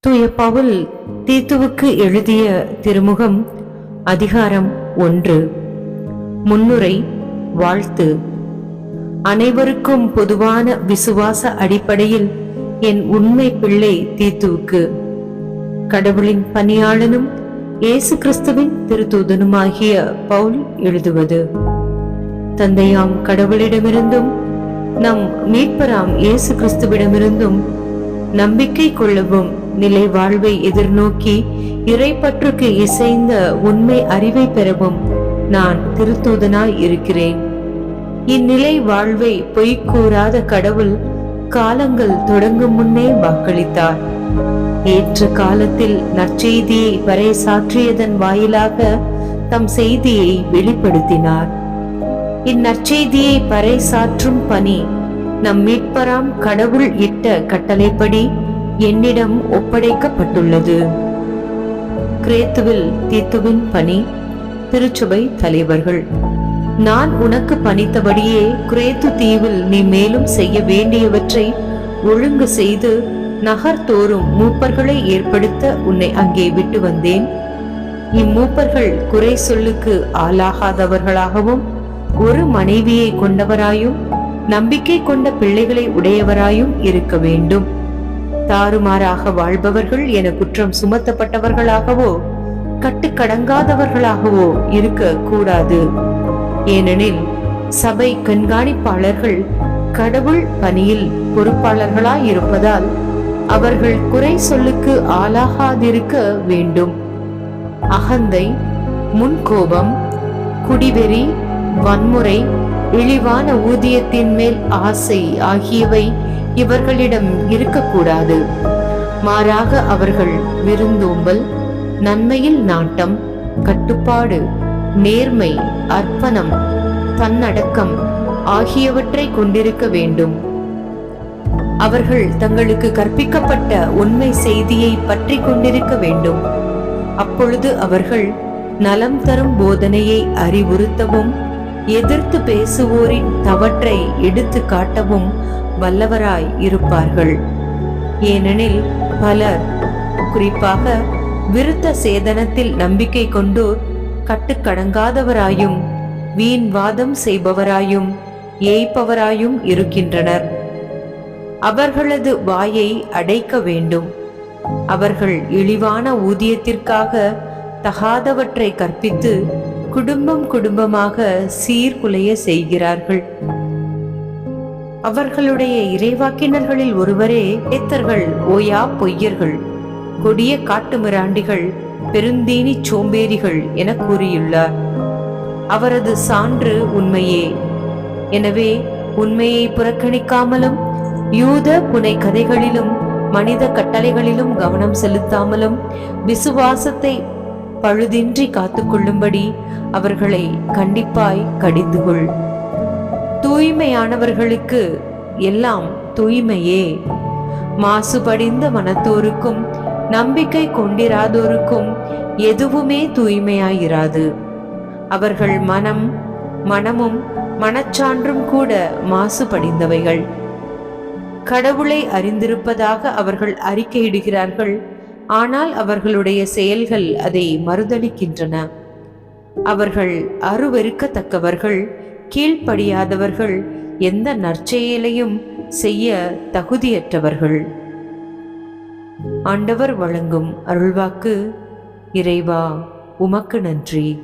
தூய பவுல் தீத்துவுக்கு எழுதிய திருமுகம் அதிகாரம் ஒன்று. முன்னுரை வாழ்த்து. அனைவருக்கும் பொதுவான விசுவாச அடிப்படையில் என் உண்மை பிள்ளை தீத்துவுக்கு. கடவுளின் பணியாளனும் இயேசு கிறிஸ்துவின் திருத்தூதனுமாகிய பவுல் எழுதுவது. தந்தையாம் கடவுளிடமிருந்தும் நம் மீட்பராம் இயேசு கிறிஸ்துவிடமிருந்தும் நம்பிக்கை கொள்ளவும் நிலை வாழ்வை எதிர்நோக்கி இறைப்பற்றுக்கு இசைந்த உண்மை அறிவை பெறவும் நான் திருத்தூதனாய் இருக்கிறேன். இந்நிலை வாழ்வை பொய் கூறாத கடவுள் காலங்கள் தொடங்கும் முன்னே வாக்களித்தார். ஏற்ற காலத்தில் நற்செய்தியை பறைசாற்றியதன் வாயிலாக தம் செய்தியை வெளிப்படுத்தினார். இந்நற்செய்தியை பறைசாற்றும் பணி நம் மீட்பராம் கடவுள் இட்ட கட்டளைப்படி என்னிடம் ஒப்படைக்கப்பட்டுள்ளது. கிரேத்துவில் தீத்துவின் பணி திருச்சபை தலைவர்கள். நான் உனக்கு பணித்தபடியே குரேத்து தீவில் நீ மேலும் செய்ய வேண்டியவற்றை ஒழுங்கு செய்து நகர்தோறும் மூப்பர்களை ஏற்படுத்த உன்னை அங்கே விட்டு வந்தேன். இம்மூப்பர்கள் குறை சொல்லுக்கு ஆளாகாதவர்களாகவும் ஒரு மனைவியை கொண்டவராயும் நம்பிக்கை கொண்ட பிள்ளைகளை உடையவராயும் இருக்க வேண்டும். தாறுமாறாக வாழ்பவர்கள் என குற்றம் சுமத்தப்பட்டவர்களாகவோ கட்டுக்கடங்காதவர்களாகவோ இருக்க கூடாது ஏனெனில் சபை கண்காணிப்பாளர்கள் கடவுள் பணியில் பொறுப்பாளர்களாய் இருப்பதால் அவர்கள் குறை சொல்லுக்கு ஆளாகாதிருக்க வேண்டும். அகந்தை முன்கோபம் குடிவெறி வன்முறை இழிவான ஊதியத்தின் மேல் ஆசை ஆகியவை இவர்களிடம் இருக்கக்கூடாது. மாறாக அவர்கள் விருந்தோம்பல் நன்மையில் நாட்டம் கட்டுப்பாடு நேர்மை அர்ப்பணம் தன்னடக்கம் ஆகியவற்றை கொண்டிருக்க வேண்டும். அவர்கள் தங்களுக்கு கற்பிக்கப்பட்ட உண்மை செய்தியை பற்றி கொண்டிருக்க வேண்டும். அப்பொழுது அவர்கள் நலம் தரும் போதனையை அறிவுறுத்தவும் எதிர்த்து பேசுவோரின் தவற்றை எடுத்து காட்டவும் வல்லவராய் இருப்பார்கள். ஏனெனில் பலர் குறிப்பாக விருத்த சேதனத்தில் நம்பிக்கை கொண்டோர் கட்டுக்கடங்காதவராயும் வீண் வாதம் செய்பவராயும் ஏய்ப்பவராயும் இருக்கின்றனர். அவர்களது வாயை அடைக்க வேண்டும். அவர்கள் இழிவான ஊதியத்திற்காக தகாதவற்றை கற்பித்து குடும்பம் குடும்பமாக சீர்குலைய செய்கிறார்கள். அவர்களுடைய இறைவாக்கினர்களில் ஒருவரே ஏத்தர்கள் ஓயா பொய்யர்கள் கொடிய காட்டுமிராண்டிகள் பெருந்தீனி சோம்பேறிகள் என கூறியுள்ளார். அவரது சான்று உண்மையே. எனவே உண்மையை புறக்கணிக்காமலும் யூத புனை கதைகளிலும் மனித கட்டளைகளிலும் கவனம் செலுத்தாமலும் விசுவாசத்தை பழுதின்றி காத்துக்கொள்ளும்படி அவர்களை கண்டிப்பாய் கடிந்துகொள். தூய்மையானவர்களுக்கு எல்லாம் தூய்மையே. மாசுபடிந்த மனத்தோருக்கும் நம்பிக்கை கொண்டிராதோருக்கும் எதுவுமே தூய்மையாயிராது. அவர்கள் மனம் மனமும் மனச்சான்றும் கூட மாசுபடிந்தவைகள். கடவுளை அறிந்திருப்பதாக அவர்கள் அறிக்கையிடுகிறார்கள் ஆனால் அவர்களுடைய செயல்கள் அதை மறுதளிக்கின்றன. அவர்கள் அருவெருக்கத்தக்கவர்கள் கீழ்ப்படியாதவர்கள் எந்த நற்செயலையும் செய்ய தகுதியற்றவர்கள். ஆண்டவர் வழங்கும் அருள்வாக்கு இறைவா உமக்கு நன்றி.